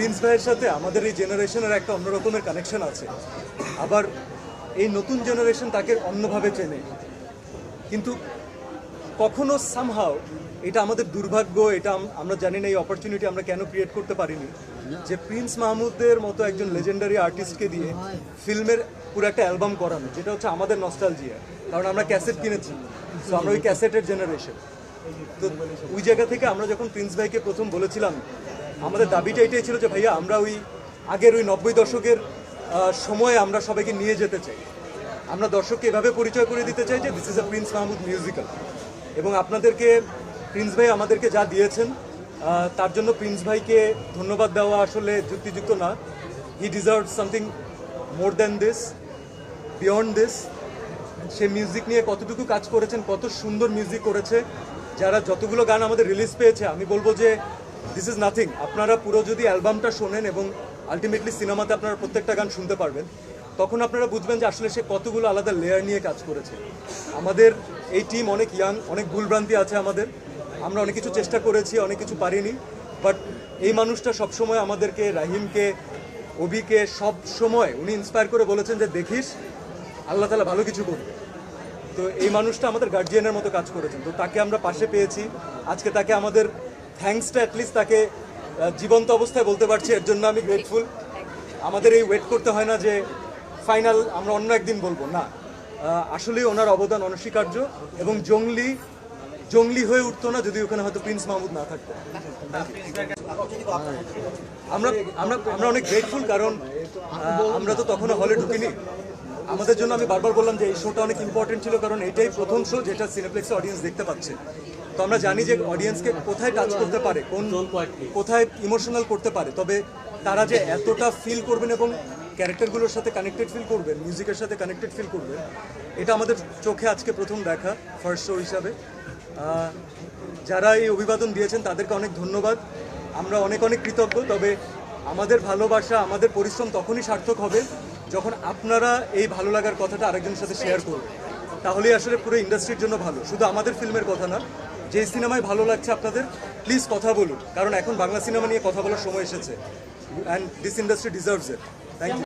Prince ভাইয়ের সাথে আমাদের এই জেনারেশনের একটা অন্য রকমের কানেকশন আছে। আবার এই নতুন জেনারেশন তাকে অন্যভাবে চেনে। কিন্তু কখনো সামহাও এটা আমাদের দুর্ভাগ্য, এটা আমরা জানি না এই অপরচুনিটি আমরা কেন ক্রিয়েট করতে পারিনি। যে প্রিন্স মাহমুদের মতো একজন লেজেন্ডারি আর্টিস্টকে দিয়ে ফিল্মের পুরো একটা অ্যালবাম করানো, যেটা হচ্ছে আমাদের নস্টালজিয়া কারণ আমরা ক্যাসেট কিনেছি। তো আমরা ওই ক্যাসেটের জেনারেশন তো ওই জায়গা থেকে আমরা যখন প্রিন্স ভাইকে প্রথম বলেছিলাম আমাদের দাবিটা এটাই ছিল যে, ভাইয়া, আমরা ওই আগের ওই নব্বই দশকের সময়ে আমরা সবাইকে নিয়ে যেতে চাই। আমরা দর্শককে এভাবে পরিচয় করে দিতে চাই যে this is a prince Mahmud musical এবং আপনাদেরকে প্রিন্স ভাই আমাদেরকে যা দিয়েছেন তার জন্য প্রিন্স ভাইকে ধন্যবাদ দেওয়া আসলে যুক্তিযুক্ত না। He deserve something more than this beyond this say music নিয়ে কতটুকু কাজ করেছেন, কত সুন্দর মিউজিক করেছে, যারা যতগুলো গান আমাদের রিলিজ পেয়েছে, আমি বলব যে দিস ইজ নাথিং আপনারা পুরো যদি অ্যালবামটা শোনেন এবং আলটিমেটলি সিনেমাতে আপনারা প্রত্যেকটা গান শুনতে পারবেন, তখন আপনারা বুঝবেন যে আসলে সে কতগুলো আলাদা লেয়ার নিয়ে কাজ করেছে। আমাদের এই টিম অনেক ইয়াং অনেক ভুলভ্রান্তি আছে আমাদের। আমরা অনেক কিছু চেষ্টা করেছি, অনেক কিছু পারিনি। বাট এই মানুষটা সবসময় আমাদেরকে, রাহিমকে, অভিকে সব সময় উনি ইন্সপায়ার করে বলেছেন যে দেখিস, আল্লাহ তালা ভালো কিছু করবে তো এই মানুষটা আমাদের গার্জিয়ানের মতো কাজ করেছেন। তো তাকে আমরা পাশে পেয়েছি। আজকে তাকে আমাদের থ্যাঙ্কসটা অ্যাটলিস্ট তাকে জীবন্ত অবস্থায় বলতে পারছি, এর জন্য আমি গ্রেটফুল আমাদের এই ওয়েট করতে হয় না যে ফাইনাল আমরা অন্য একদিন বলব, না। আসলেই ওনার অবদান অনস্বীকার্য এবং জঙ্গলি জঙ্গলি হয়ে উঠতো না যদি ওখানে হয়তো প্রিন্স মাহমুদ না থাকতো। আমরা আমরা আমরা অনেক গ্রেটফুল কারণ আমরা তো তখনও হলে ঢুকিনি। আমাদের জন্য আমি বারবার বললাম যে এই শোটা অনেক ইম্পর্টেন্ট ছিল কারণ এটাই প্রথম শো যেটা সিনেপ্লেক্সে অডিয়েন্স দেখতে পাচ্ছে। তো আমরা জানি যে অডিয়েন্সকে কোথায় টাচ করতে পারে, কোন কোথায় ইমোশনাল করতে পারে, তবে তারা যে এতটা ফিল করবেন এবং ক্যারেক্টারগুলোর সাথে কানেক্টেড ফিল করবেন মিউজিকের সাথে কানেক্টেড ফিল করবেন, এটা আমাদের চোখে আজকে প্রথম দেখা ফার্স্ট শো হিসাবে। যারা এই অভিবাদন দিয়েছেন, তাদেরকে অনেক ধন্যবাদ। আমরা অনেক অনেক কৃতজ্ঞ, তবে আমাদের ভালোবাসা, আমাদের পরিশ্রম তখনই সার্থক হবে যখন আপনারা এই ভালো লাগার কথাটা আরেকজনের সাথে শেয়ার করবেন। তাহলেই আসলে পুরো ইন্ডাস্ট্রির জন্য ভালো। শুধু আমাদের ফিল্মের কথা না যে সিনেমায় ভালো লাগছে আপনাদের প্লিজ কথা বলুন। কারণ এখন বাংলা সিনেমা নিয়ে কথা বলার সময় এসেছে। And this industry deserves it thank you